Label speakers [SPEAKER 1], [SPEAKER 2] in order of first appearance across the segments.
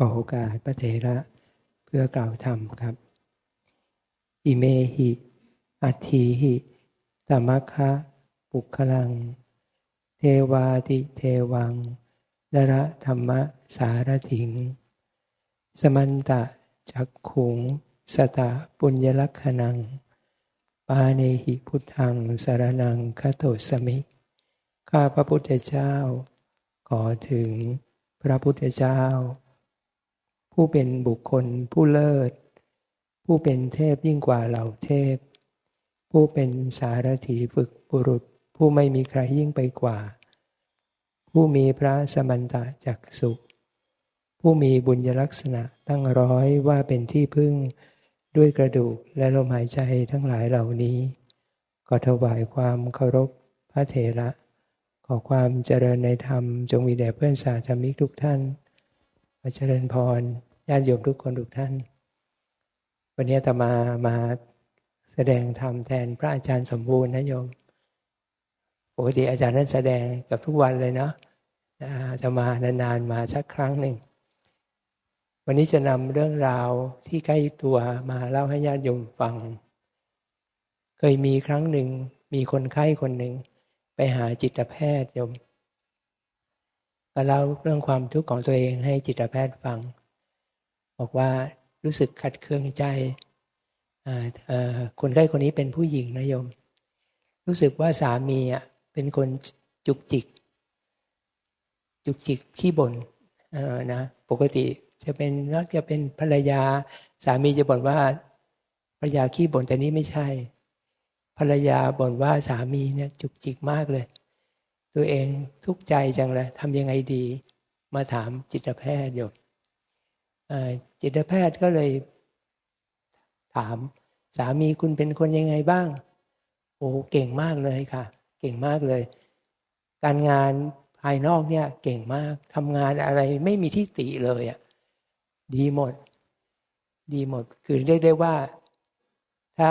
[SPEAKER 1] ขอโอกาสพระเถระเพื่อกล่าวธรรมครับ อิเมหิอัตถีหิตมัคคะปุคลัง เทวาติเทวังนระธรรมสารถิง สมันตะจักขุง สตะปุญญลักขณัง ปาเนหิพุทธังสารนังคโตสมิ ข้าพระพุทธเจ้า ขอถึงพระพุทธเจ้า ผู้เป็นบุคคลผู้เลิศ ผู้เป็นเทพยิ่งกว่าเหล่าเทพ ผู้เป็นสารถีฝึกบุรุษ ผู้ไม่มีใครยิ่งไปกว่า ผู้มีพระสมันตะจักสุขผู้มีบุญลักษณะตั้งร้อยว่าเป็นที่พึ่งด้วยกระดูกและลมหายใจทั้งหลายเหล่านี้ก็ถวายความเคารพพระเถระ ขอความเจริญในธรรมจงมีแด่เพื่อนสาธมิกทุกท่านมาเจริญพร ญาติโยมทุกคนทุกท่าน วันนี้ตมามาแสดงธรรมแทนพระอาจารย์สมบูรณ์นะโยมปกติอาจารย์นั้นแสดงกับทุกวันเลยเนาะจะมานานๆมาสักครั้งหนึ่ง วันนี้จะนำเรื่องราวที่ใกล้ตัวมาเล่าให้ญาติโยมฟัง เคยมีครั้งหนึ่งมีคนไข้คนหนึ่งไปหาจิตแพทย์โยมก็เล่าเรื่องความทุกข์ของตัวเองให้จิตแพทย์ฟัง บอกว่ารู้สึกขัดเคืองใจคนไข้คนนี้เป็นผู้หญิงนะโยม รู้สึกว่าสามีอะเป็นคนจุกจิก จุกจิกขี้บ่นนะปกติจะเป็นนักจะเป็นภรรยา สามีจะบ่นว่าภรรยาขี้บ่นแต่นี้ไม่ใช่ ภรรยาบ่นว่าสามีเนี่ยจุกจิกมากเลย ตัวเองทุกข์ใจจังเลยทำยังไงดี มาถามจิตแพทย์อยู่ จิตแพทย์ก็เลย ถามสามีคุณเป็นคนยังไงบ้าง โอ้เก่งมากเลยค่ะ เก่งมากเลย การงานภายนอกเนี่ยเก่งมากทำงานอะไรไม่มีที่ติเลยอะ่ะดีหมด ดีหมด คือเรียกได้ว่า ถ้า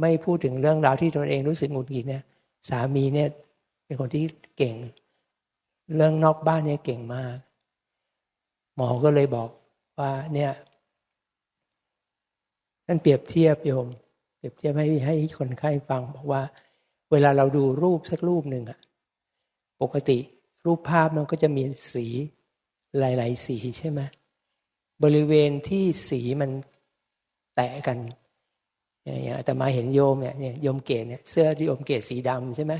[SPEAKER 1] ไม่พูดถึงเรื่องราวที่ตนเองรู้สึกหงุดหงิดเนี่ยสามีเนี่ย เป็นคนที่เก่ง เรื่องนอกบ้านเนี่ยเก่งมาก หมอก็เลยบอก ว่าเนี่ยนั่นเปรียบเทียบโยม เปรียบเทียบให้ให้คนไข้ฟังบอกว่า เวลาเราดูรูปสักรูปหนึ่งอะปกติรูปภาพมันก็จะมีสีหลาย ๆ สีใช่ไหมบริเวณที่สีมันแตะกันอย่างแต่มาเห็นโยมเนี่ยโยมเกศเนี่ยเสื้อที่โยมเกศสีดำใช่ไหม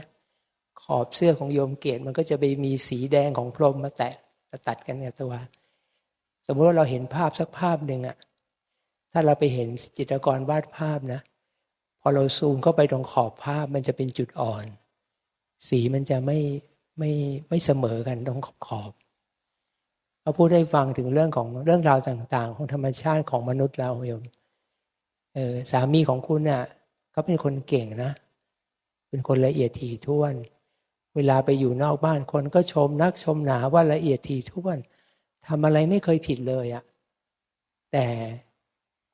[SPEAKER 1] ขอบเสื้อของโยมเกศมันก็จะไปมีสีแดงของพรมมาแตะตัดกันเนี่ยตัว สมมติว่าเราเห็นภาพสักภาพหนึ่งอะถ้าเราไปเห็นจิตรกรวาดภาพนะ พอเราซูมเข้าไปตรงขอบภาพมันจะเป็นจุดอ่อน สีมันจะไม่ไม่ไม่เสมอกันตรงขอบขอบเขาพูดให้ฟังถึงเรื่องของเรื่องราวต่าง ๆ ของธรรมชาติของมนุษย์เราโยมเออสามีของคุณเนะ่ะเขาเป็นคนเก่งนะ เป็นคนละเอียดถี่ถ้วน เวลาไปอยู่นอกบ้านคนก็ชมนักชมหนาว่าละเอียดถี่ถ้วน ทำอะไรไม่เคยผิดเลยอะแต่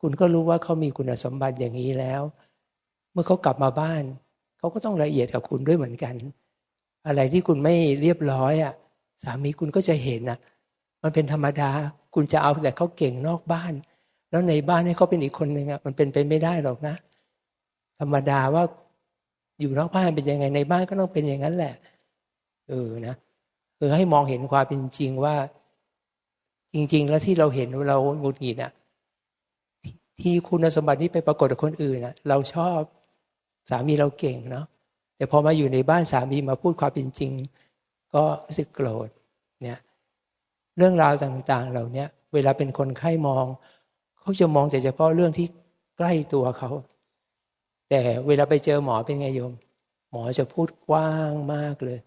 [SPEAKER 1] คุณก็รู้ว่าเขามีคุณสมบัติอย่างนี้แล้ว เมื่อเขากลับมาบ้านเขาก็ต้องละเอียดกับคุณด้วยเหมือนกัน อะไรที่คุณไม่เรียบร้อยอะสามีคุณก็จะเห็นอะมันเป็นธรรมดา คุณจะเอาแต่เขาเก่งนอกบ้าน แล้วในบ้านให้เขาเป็นอีกคนหนึ่งอะมันเป็นไปไม่ได้หรอกนะ ธรรมดาว่าอยู่นอกบ้านเป็นยังไงในบ้านก็ต้องเป็นอย่างนั้นแหละ เออนะเออให้มองเห็นความเป็นจริงว่า จริง ๆ แล้วที่เราเห็นเราหงุดหงิดอะที่คุณสมบัตินี้ไปปรากฏกับคนอื่นนะเราชอบสามีเราเก่งเนาะแต่พอมาอยู่ในบ้านสามีมาพูดความเป็นจริง ก็รู้สึกโกรธเนี่ยเรื่องราวต่าง ๆ เหล่านี้เวลาเป็นคนไข้มอง เขาจะมองแต่เฉพาะเรื่องที่ใกล้ตัวเขา แต่เวลาไปเจอหมอเป็นไงโยม หมอจะพูดกว้างมากเลย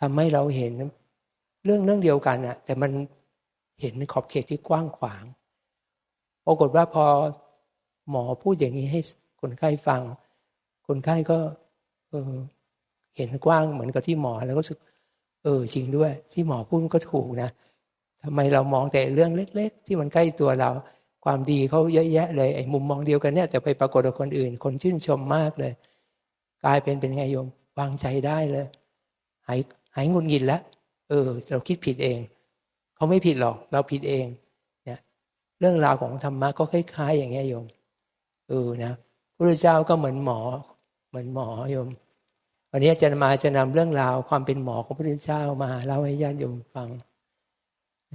[SPEAKER 1] ทำให้เราเห็นเรื่องเรื่องเดียวกันอะแต่มัน เห็นขอบเขตที่กว้างขวาง ปรากฏว่าพอหมอพูดอย่างนี้ให้คนไข้ฟัง คนไข้ก็เออเห็นกว้างเหมือนกับที่หมอแล้วก็รู้สึก เออจริงด้วย ที่หมอพูดก็ถูกนะทำไมเรามองแต่เรื่องเล็ก ๆ ที่มันใกล้ตัวเรา ความดีเขาเยอะแยะเลยไอ้มุมมองเดียวกันเนี่ยแต่ไปปรากฏกับคนอื่น คนชื่นชมมากเลย กลายเป็นเป็นไงโยมวางใจได้เลย หายหายงุนงิดแล้วเออ เราคิดผิดเอง เขาไม่ผิดหรอก เราผิดเองเนี่ยเรื่องราวของธรรมะก็คล้ายๆ อย่างเงี้โยมเออนะพระเจ้าก็เหมือนหมอ เหมือนหมอโยม วันนี้จะมาจะนำเรื่องราวความเป็นหมอของพระพุทธเจ้ามาเล่าให้ญาติโยมฟัง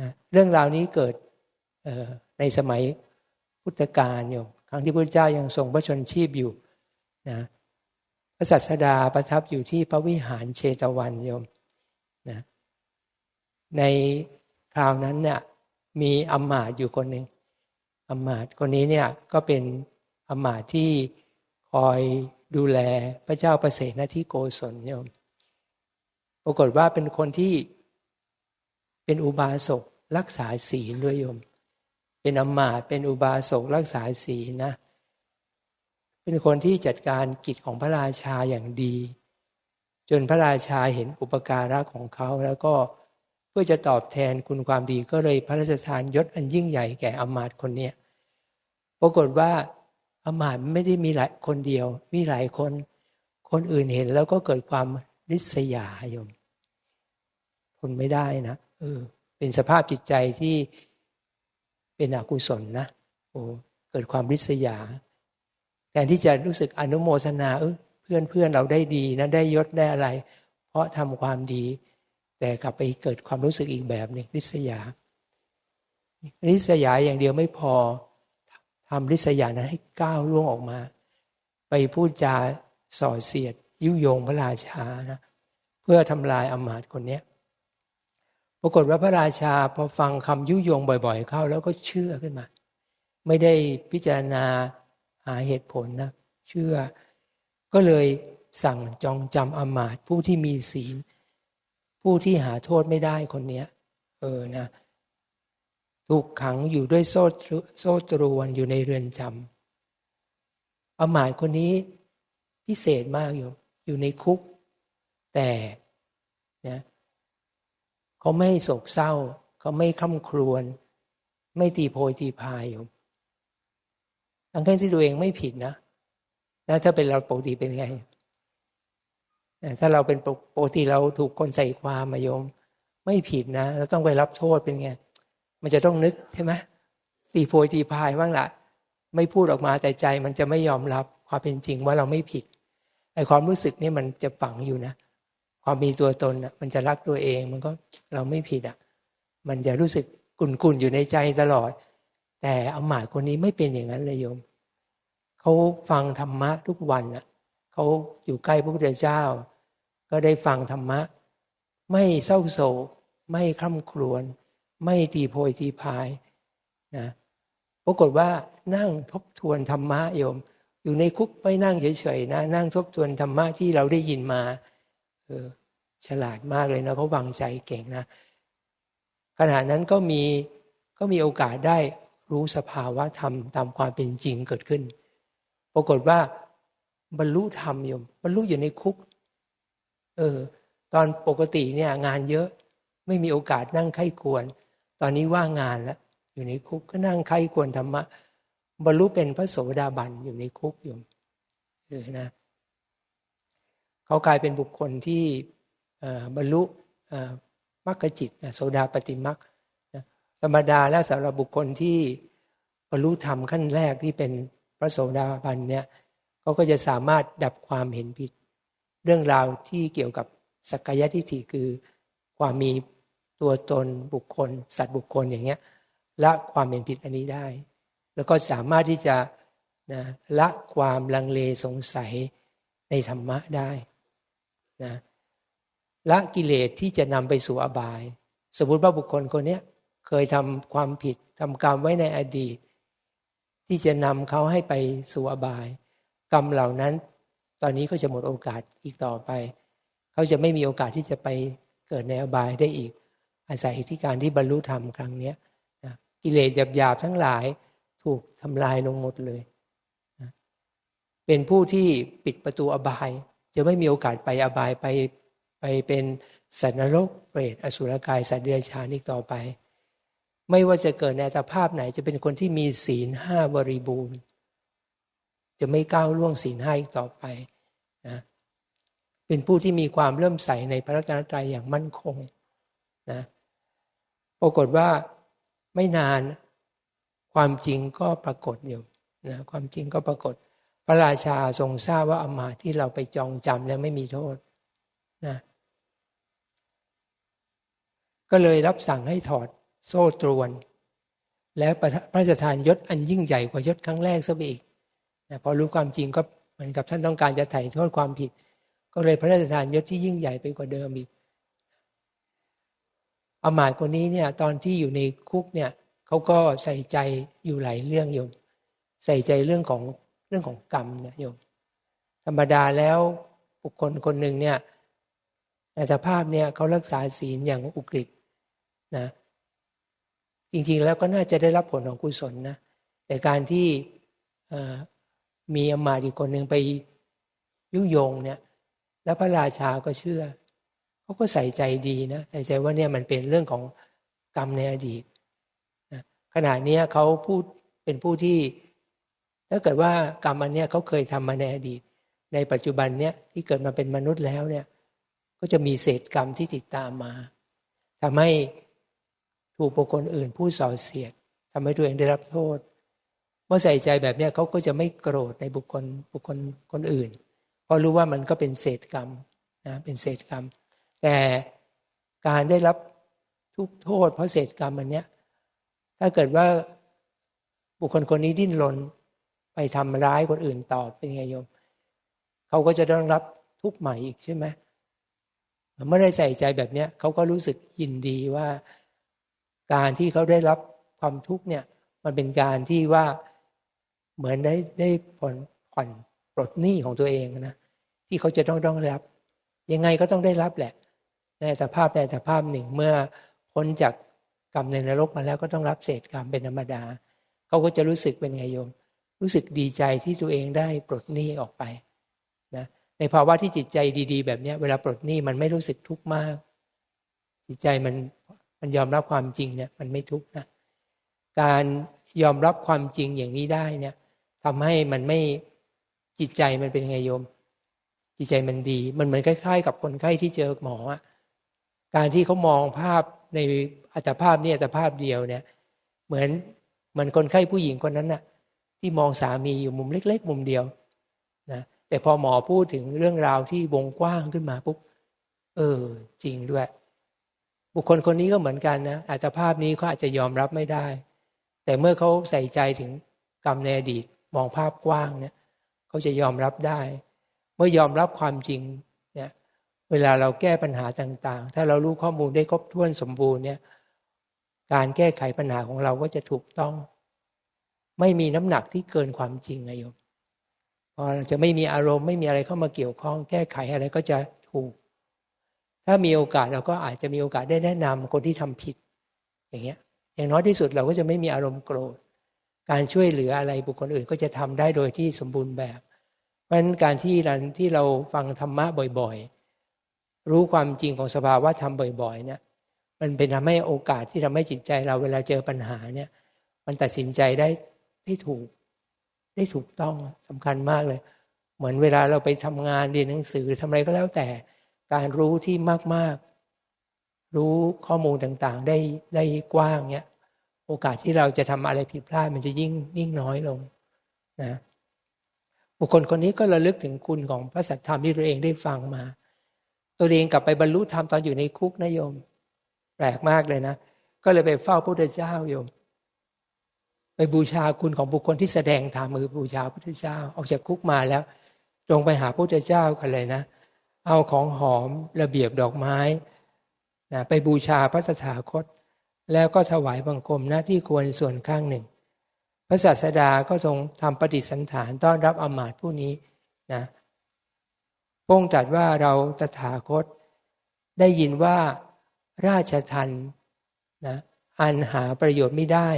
[SPEAKER 1] นะเรื่องราวนี้เกิดในสมัยพุทธกาลโยมครั้งที่พระเจ้ายังทรงพระชนชีพอยู่นะพระสัสดาประทับอยู่ที่พระวิหารเชตวันโยมนะใน คราวนั้นเนี่ยมีอมมาตอยู่คนหนึ่งอมมาตคนนี้เนี่ยก็เป็นอมมาตที่คอยดูแลพระเจ้าประเสนที่โกศลโยมปรากฏว่าเป็นคนที่เป็นอุบาสกรักษาศีลด้วยโยม เป็นอมมาตเป็นอุบาสกรักษาศีลนะเป็นคนที่จัดการกิจของพระราชาอย่างดี จนพระราชาเห็นอุปการะของเขาแล้วก็ พื่อจะตอบแทนคุณความดีก็เลยพระราชทานยศอันยิ่งใหญ่แก่อมาตคนนี้ปรากฏว่าอมาตไม่ได้มีหลายคนเดียว มีหลายคน คนอื่นเห็นแล้วก็เกิดความริษยาโยมทนไม่ได้นะเออ เป็นสภาพจิตใจที่เป็นอกุศลนะโอ้เกิดความริษยาแทนที่จะรู้สึกอนุโมทนาเออเพื่อนเพื่อนเราได้ดีนะได้ยศได้อะไร เพราะทำความดี แต่กลับไปเกิดความรู้สึกอีกแบบหนึ่งริษยา ริษยาอย่างเดียวไม่พอทำริษยานั้นให้ก้าวล่วงออกมา ไปพูดจาส่อเสียด ยุยงพระราชานะเพื่อทำลายอมาตย์คนนี้ปรากฏว่าพระราชาพอฟังคำยุยงบ่อยๆ เข้า แล้วก็เชื่อขึ้นมา ไม่ได้พิจารณาหาเหตุผลนะเชื่อ ก็เลยสั่งจองจำอมาตผู้ที่มีศีล ผู้ที่หาโทษไม่ได้คนเนี้ย เออนะถูกขังอยู่ด้วยโซ่โซ่ตรวนอยู่ในเรือนจำอมาตคนนี้พิเศษมากอยู่ อยู่ในคุก แต่นะเขาไม่โศกเศร้า เขาไม่คำครวญไม่ตีโพยตีพายอยู่ทั้งที่ตัวเองไม่ผิดนะแล้วถ้าเป็นเราปกติเป็นไง ถ้าเราเป็นปกติเราถูกคนใส่ความมาโยม ไม่ผิดนะ เราต้องไปรับโทษเป็นไง มันจะต้องนึกใช่ไหมสีโพยตีพายบ้างละไม่พูดออกมาแต่ใจมันจะไม่ยอมรับความเป็นจริงว่าเราไม่ผิดไอความรู้สึกนี่มันจะฝังอยู่นะ ความมีตัวตนอะมันจะรักตัวเอง มันก็เราไม่ผิดอะ มันจะรู้สึกกุ่นๆอยู่ในใจตลอด แต่อมาตคนนี้ไม่เป็นอย่างนั้นเลยโยมเขาฟังธรรมะทุกวันน่ะ เขาอยู่ใกล้พระพุทธเจ้า ก็ได้ฟังธรรมะ ไม่เศร้าโศก ไม่คร่ำครวญไม่ตีโพยตีพายนะปรากฏว่านั่งทบทวนธรรมะโยม อยู่ในคุกไม่นั่งเฉยๆนะ นั่งทบทวนธรรมะที่เราได้ยินมาเออฉลาดมากเลยนะเขาวางใจเก่งนะขณะนั้นก็มีก็มีโอกาสได้รู้สภาวะธรรมตามความเป็นจริงเกิดขึ้น ปรากฏว่า บรรลุธรรมโยมบรรลุอยู่ในคุก เออ ตอนปกติเนี่ย งานเยอะไม่มีโอกาสนั่งไข้ควร ตอนนี้ว่างงานแล้วอยู่ในคุกก็นั่งไข้ควรธรรมะบรรลุเป็นพระโสดาบันอยู่ในคุกโยมเออนะเขากลายเป็นบุคคลที่บรรลุมรรคจิตโสดาปฏิมรรคธรรมดาและสำหรับบุคคลที่บรรลุธรรมขั้นแรกที่เป็นพระโสดาบันเนี่ย เขาก็จะสามารถดับความเห็นผิด เรื่องราวที่เกี่ยวกับสักกายทิฏฐิคือความมีตัวตนบุคคล สัตว์บุคคลอย่างเงี้ยละความเห็นผิดอันนี้ได้ แล้วก็สามารถที่จะนะละความลังเลสงสัยในธรรมะได้นะละกิเลสที่จะนำไปสู่อบาย สมมติว่าบุคคลคนนี้เคยทำความผิดทำกรรมไว้ในอดีต ที่จะนำเขาให้ไปสู่อบาย กรรมเหล่านั้น ตอนนี้ก็จะหมดโอกาสอีกต่อไป เขาจะไม่มีโอกาสที่จะไปเกิดในอบายได้อีก อาศัยที่การที่บรรลุธรรมครั้งนี้นะกิเลสหยาบๆทั้งหลายถูกทำลายลงหมดเลยนะเป็นผู้ที่ปิดประตูอบาย จะไม่มีโอกาสไปอบายไปไปเป็นสัตว์นรกเปรตอสุรกายสัตว์เดรัจฉานอีกต่อไป ไม่ว่าจะเกิดในอัตภาพไหนจะเป็นคนที่มีศีลห้าบริบูรณ์ จะไม่ก้าวล่วงศีลห้าอีกต่อไปนะเป็นผู้ที่มีความเริ่มใสในพระรัตนตรัยอย่างมั่นคงนะปรากฏว่าไม่นานความจริงก็ปรากฏอยู่นะความจริงก็ปรากฏ พระราชาทรงทราบว่าอมาที่เราไปจองจำแล้วไม่มีโทษนะก็เลยรับสั่งให้ถอดโซ่ตรวน แล้วพระราชทานยศอันยิ่งใหญ่กว่ายศครั้งแรกซะอีก พอรู้ความจริงก็เหมือนกับท่านต้องการจะไถ่โทษความผิด ก็เลยพระราชทานยศที่ยิ่งใหญ่ไปกว่าเดิมอีกอมาตคนนี้เนี่ยตอนที่อยู่ในคุกเนี่ยเขาก็ใส่ใจอยู่หลายเรื่องโยม ใส่ใจเรื่องของเรื่องของกรรมนะโยม ธรรมดาแล้วบุคคลคนหนึ่งเนี่ยในสภาพเนี่ยเขารักษาศีลอย่างอุกฤษนะจริงๆแล้วก็น่าจะได้รับผลของกุศลนะแต่การที่ มีอมาตอีกคนหนึ่งไปยุยงเนี่ย แล้วพระราชาก็เชื่อเขาก็ใส่ใจดีนะใส่ใจว่าเนี่ยมันเป็นเรื่องของกรรมในอดีตนะขณะนี้เขาพูดเป็นผู้ที่ถ้าเกิดว่ากรรมอันเนี้ยเขาเคยทำมาในอดีต ในปัจจุบันเนี้ยที่เกิดมาเป็นมนุษย์แล้วเนี่ย ก็จะมีเศษกรรมที่ติดตามมาทำให้ถูกบุคคลอื่นผู้ส่อเสียดทำให้ตัวเองได้รับโทษ เมื่อใส่ใจแบบนี้เขาก็จะไม่โกรธในบุคคลบุคคลคนอื่น เพราะรู้ว่ามันก็เป็นเศษกรรมนะเป็นเศษกรรม แต่การได้รับทุกโทษ เพราะเศษกรรมมันเนี้ยถ้าเกิดว่าบุคคลคนนี้ดิ้นรนไปทำร้ายคนอื่นต่อเป็นไงโยมเขาก็จะต้องรับทุกข์ใหม่อีกใช่ไหมเมื่อได้ใส่ใจแบบนี้เขาก็รู้สึกยินดีว่า การที่เขาได้รับความทุกข์เนี่ย มันเป็นการที่ว่า เหมือนได้ได้ผ่อนผ่อนปลดหนี้ของตัวเองนะที่เขาจะต้องต้องรับ ยังไงก็ต้องได้รับแหละ ในสภาพในสภาพหนึ่งเมื่อพ้นจากกรรมในนรกมาแล้วก็ต้องรับเศษกรรมเป็นธรรมดาเขาก็จะรู้สึกเป็นไงโยม รู้สึกดีใจที่ตัวเองได้ปลดหนี้ออกไปนะในภาวะที่จิตใจดี ๆ แบบนี้เวลาปลดหนี้มันไม่รู้สึกทุกข์มาก จิตใจมันมันยอมรับความจริงเนี่ยมันไม่ทุกข์นะการยอมรับความจริงอย่างนี้ได้เนี่ย ทำให้มันไม่จิตใจมันเป็นไงโยม จิตใจมันดี มันเหมือนคล้ายๆ กับคนไข้ที่เจอหมออะการที่เขามองภาพในอัตภาพนี่อัตภาพเดียวเนี่ย เหมือนเหมือนคนไข้ผู้หญิงคนนั้นน่ะ ที่มองสามีอยู่มุมเล็ก ๆ มุมเดียวนะแต่พอหมอพูดถึงเรื่องราวที่วงกว้างขึ้นมาปุ๊บเออ จริงด้วย บุคคลคนนี้ก็เหมือนกันนะอาจจะภาพนี้เขาอาจจะยอมรับไม่ได้ แต่เมื่อเขาใส่ใจถึงกรรมในอดีต มองภาพกว้างเนี่ยเขาจะยอมรับได้ เมื่อยอมรับความจริงเนี่ยเวลาเราแก้ปัญหาต่าง ๆ ถ้าเรารู้ข้อมูลได้ครบถ้วนสมบูรณ์เนี่ยการแก้ไขปัญหาของเราก็จะถูกต้อง ไม่มีน้ำหนักที่เกินความจริงนะโยมพอเราจะไม่มีอารมณ์ไม่มีอะไรเข้ามาเกี่ยวข้อง แก้ไขอะไรก็จะถูก ถ้ามีโอกาสเราก็อาจจะมีโอกาสได้แนะนำคนที่ทำผิด อย่างเงี้ยอย่างน้อยที่สุดเราก็จะไม่มีอารมณ์โกรธ การช่วยเหลืออะไรบุคคลอื่นก็จะทำได้โดยที่สมบูรณ์แบบ เพราะฉะนั้นการที่เราที่เราฟังธรรมะบ่อยๆ รู้ความจริงของสภาวะธรรมบ่อย ๆ เนี่ย มันเป็นทำให้โอกาสที่ทำให้จิตใจเราเวลาเจอปัญหาเนี่ย มันตัดสินใจได้ได้ถูก ได้ถูกต้องสำคัญมากเลย เหมือนเวลาเราไปทำงานเรียนหนังสือทำอะไรก็แล้วแต่ การรู้ที่มากๆ รู้ข้อมูลต่างๆ ได้ได้กว้างเนี่ย โอกาสที่เราจะทำอะไรผิดพลาดมันจะยิ่งยิ่งน้อยลงนะบุคคลคนนี้ก็ระลึกถึงคุณของพระสัทธรรมที่ตัวเองได้ฟังมา ตัวเองกลับไปบรรลุธรรมตอนอยู่ในคุกนะโยม แปลกมากเลยนะ ก็เลยไปเฝ้าพระพุทธเจ้าโยม ไปบูชาคุณของบุคคลที่แสดงธรรมมือบูชาพระพุทธเจ้าออกจากคุกมาแล้วตรงไปหาพระพุทธเจ้ากันเลยนะ เอาของหอมระเบียบดอกไม้นะไปบูชาพระสถาคต แล้วก็ถวายบังคมหน้าที่ควรส่วนข้างหนึ่ง พระศาสดาก็ทรงทำปฏิสันฐานต้อนรับอมาตผู้นี้นะพงตัดว่าเราตถาคต ได้ยินว่าราชทันนะอันหาประโยชน์ไม่ได้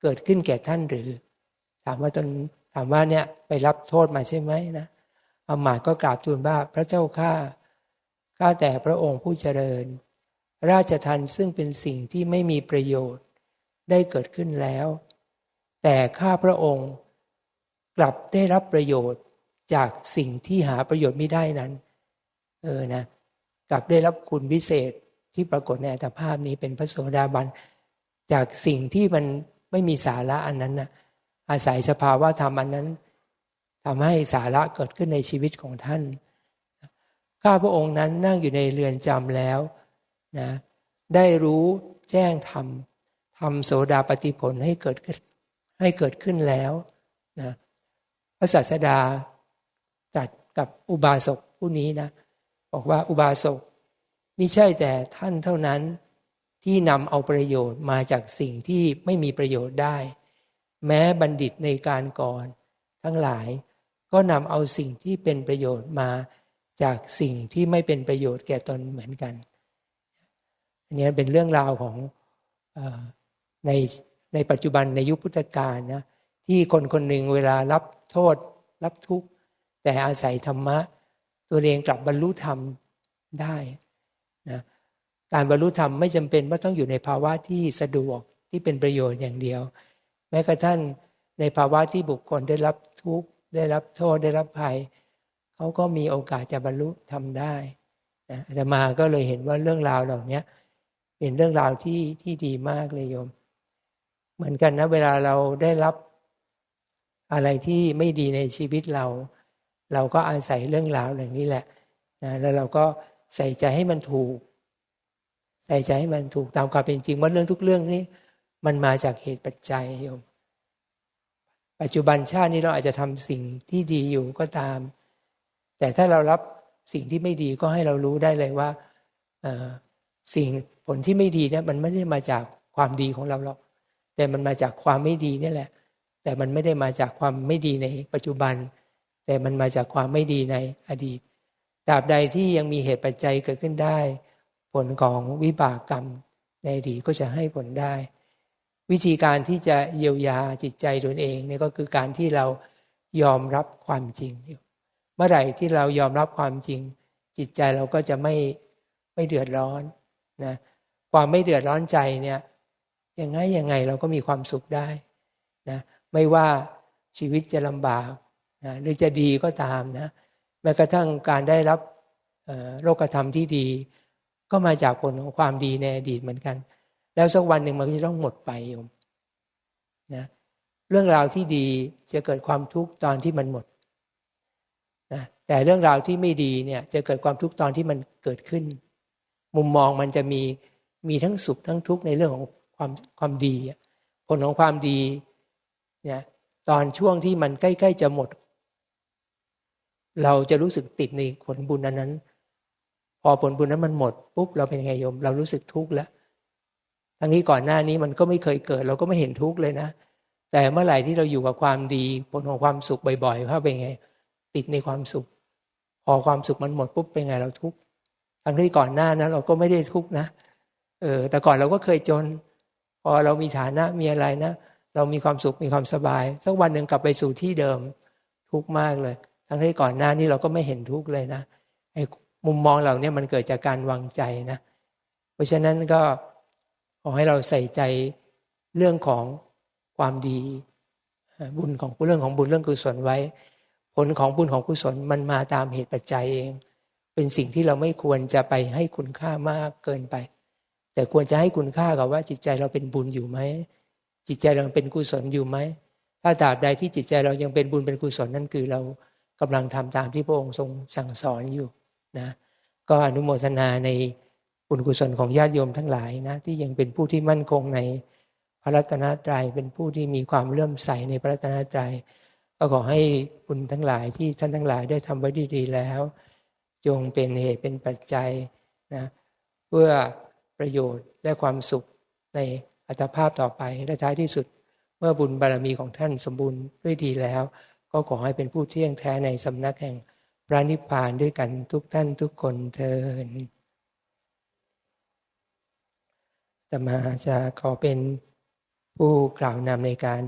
[SPEAKER 1] เกิดขึ้นแก่ท่านหรือ ถามว่าตนถามว่าเนี่ยไปรับโทษมาใช่ไหมนะอมาตก็กราบทูลว่าพระเจ้าข้าข้าแต่พระองค์ผู้เจริญ ราชทันซึ่งเป็นสิ่งที่ไม่มีประโยชน์ได้เกิดขึ้นแล้ว แต่ข้าพระองค์กลับได้รับประโยชน์จากสิ่งที่หาประโยชน์ไม่ได้นั้น เออนะ กลับได้รับคุณวิเศษที่ปรากฏในอัตภาพนี้เป็นพระโสดาบัน จากสิ่งที่มันไม่มีสาระอันนั้นนะอาศัยสภาวะธรรมอันนั้นทำให้สาระเกิดขึ้นในชีวิตของท่าน ข้าพระองค์นั้นนั่งอยู่ในเรือนจำแล้ว นะได้รู้แจ้งธรรมทำโสดาปฏิผลให้เกิดให้เกิดขึ้นแล้วนะพระศาสดาตรัสกับอุบาสกผู้นี้นะบอกว่าอุบาสกไม่ใช่แต่ท่านเท่านั้นที่นำเอาประโยชน์มาจากสิ่งที่ไม่มีประโยชน์ได้ แม้บัณฑิตในการก่อน ทั้งหลายก็นำเอาสิ่งที่เป็นประโยชน์มาจากสิ่งที่ไม่เป็นประโยชน์แก่ตนเหมือนกัน นี้เป็นเรื่องราวของอในในปัจจุบันในยุคพุทธกาลนะที่คนคนหนึ่งเวลารับโทษ รับทุกข์ แต่อาศัยธรรมะ ตัวเองกลับบรรลุธรรมได้นะการบรรลุธรรมไม่จำเป็นว่าต้องอยู่ในภาวะที่สะดวกที่เป็นประโยชน์อย่างเดียว แม้กระทั่งในภาวะที่บุคคลได้รับทุกข์ได้รับโทษได้รับภัยเขาก็มีโอกาสจะบรรลุทำได้นะแต่มาก็เลยเห็นว่าเรื่องราวเหล่านี้ เป็นเรื่องราวที่ที่ดีมากเลยโยม เหมือนกันนะ เวลาเราได้รับอะไรที่ไม่ดีในชีวิตเรา เราก็อาศัยเรื่องราวอย่างนี้แหละนะแล้วเราก็ใส่ใจให้มันถูก ใส่ใจให้มันถูกตามความเป็นจริงว่าเรื่องทุกเรื่องนี้ มันมาจากเหตุปัจจัยโยม ปัจจุบันชาตินี้เราอาจจะทำสิ่งที่ดีอยู่ก็ตาม แต่ถ้าเรารับสิ่งที่ไม่ดีก็ให้เรารู้ได้เลยว่าสิ่ง ผลที่ไม่ดีเนี่ยมันไม่ได้มาจากความดีของเราหรอก แต่มันมาจากความไม่ดีนี่แหละ แต่มันไม่ได้มาจากความไม่ดีในปัจจุบัน แต่มันมาจากความไม่ดีในอดีตตราบใดที่ยังมีเหตุปัจจัยเกิดขึ้นได้ ผลของวิบากกรรมในอดีตก็จะให้ผลได้ วิธีการที่จะเยียวยาจิตใจตนเองนี่ก็คือการที่เรายอมรับความจริง เมื่อไหร่ที่เรายอมรับความจริง จิตใจเราก็จะไม่ไม่เดือดร้อนนะ ความไม่เดือดร้อนใจเนี่ยยังไงยังไงเราก็มีความสุขได้นะไม่ว่าชีวิตจะลำบากนะหรือจะดีก็ตามนะแม้กระทั่งการได้รับโลกธรรมที่ดี ก็มาจากผลของความดีในอดีตเหมือนกัน แล้วสักวันหนึ่งมันจะต้องหมดไปโยมนะเรื่องราวที่ดีจะเกิดความทุกข์ตอนที่มันหมดนะแต่เรื่องราวที่ไม่ดีเนี่ยจะเกิดความทุกข์ตอนที่มันเกิดขึ้น มุมมองมันจะมี มีทั้งสุขทั้งทุกข์ในเรื่องของความความดีผลของความดีเนี่ยตอนช่วงที่มันใกล้ ๆ จะหมด เราจะรู้สึกติดในผลบุญนั้นนั้น พอผลบุญนั้นมันหมดปุ๊บเราเป็นไงโยม เรารู้สึกทุกข์แล้วทั้งนี้ก่อนหน้านี้มันก็ไม่เคยเกิด เราก็ไม่เห็นทุกข์เลยนะ แต่เมื่อไหร่ที่เราอยู่กับความดีผลของความสุขบ่อยๆภาเป็นไง ติดในความสุข พอความสุขมันหมดปุ๊บเป็นไงเราทุกข์ทั้งที่ก่อนหน้านะเราก็ไม่ได้ทุกข์นะ เออแต่ก่อนเราก็เคยจน พอเรามีฐานะมีอะไรนะ เรามีความสุขมีความสบายสักวันหนึ่งกลับไปสู่ที่เดิมทุกข์มากเลย ทั้งที่ก่อนหน้านี้เราก็ไม่เห็นทุกข์เลยนะไอ้มุมมองเหล่านี้มันเกิดจากการวางใจนะ เพราะฉะนั้นก็ขอให้เราใส่ใจเรื่องของความดี บุญของเรื่องของบุญเรื่องกุศลไว้ ผลของบุญของกุศลมันมาตามเหตุปัจจัยเอง เป็นสิ่งที่เราไม่ควรจะไปให้คุณค่ามากเกินไป แต่ควรจะให้คุณค่ากับว่าจิตใจเราเป็นบุญอยู่ไหมจิตใจเราเป็นกุศลอยู่ไหมถ้าตราบใดที่จิตใจเรายังเป็นบุญเป็นกุศลนั่นคือเรากำลังทำตามที่พระองค์ทรงสั่งสอนอยู่นะก็อนุโมทนาในบุญกุศลของญาติโยมทั้งหลายนะที่ยังเป็นผู้ที่มั่นคงในพระรัตนตรัยเป็นผู้ที่มีความเลื่อมใสในพระรัตนตรัยก็ขอให้บุญทั้งหลายที่ท่านทั้งหลายได้ทำไว้ดีๆแล้ว จงเป็นเหตุเป็นปัจจัยนะเพื่อ ประโยชน์และความสุขในอัตภาพต่อไปและท้ายที่สุด เมื่อบุญบารรมีของท่านสมบูรณ์ด้วยดีแล้ว ก็ขอให้เป็นผู้เที่ยงแท้ในสำนักแห่งพระนิพพานด้วยกันทุกท่านทุกคนเทอตมาจะขอเป็นผู้กล่าวนำในการ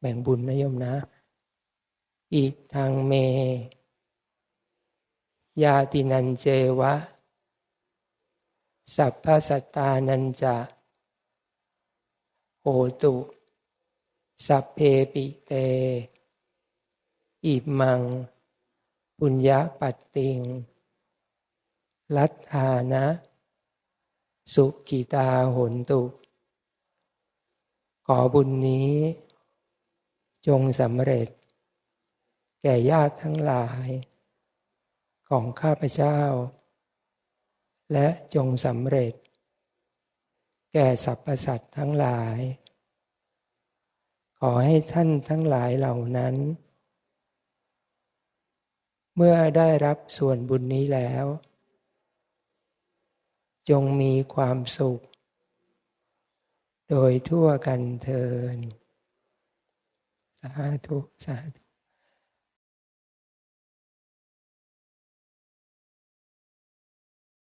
[SPEAKER 1] แบ่งบุญนะโยมนะ อิทางเม ยาตินันเจวะ สัพพสตานันจะโหตุ สัพเพปิเต อิมัง ปุญญาปัตติง ลัทธานะ สุกิตาหนตุ ขอบุญนี้ จงสำเร็จ แก่ญาติทั้งหลาย ของข้าพเจ้า และจงสำเร็จ แก่สรรพสัตว์ทั้งหลาย ขอให้ท่านทั้งหลายเหล่านั้น เมื่อได้รับส่วนบุญนี้แล้ว จงมีความสุข โดยทั่วกันเทินสาธุสาธุ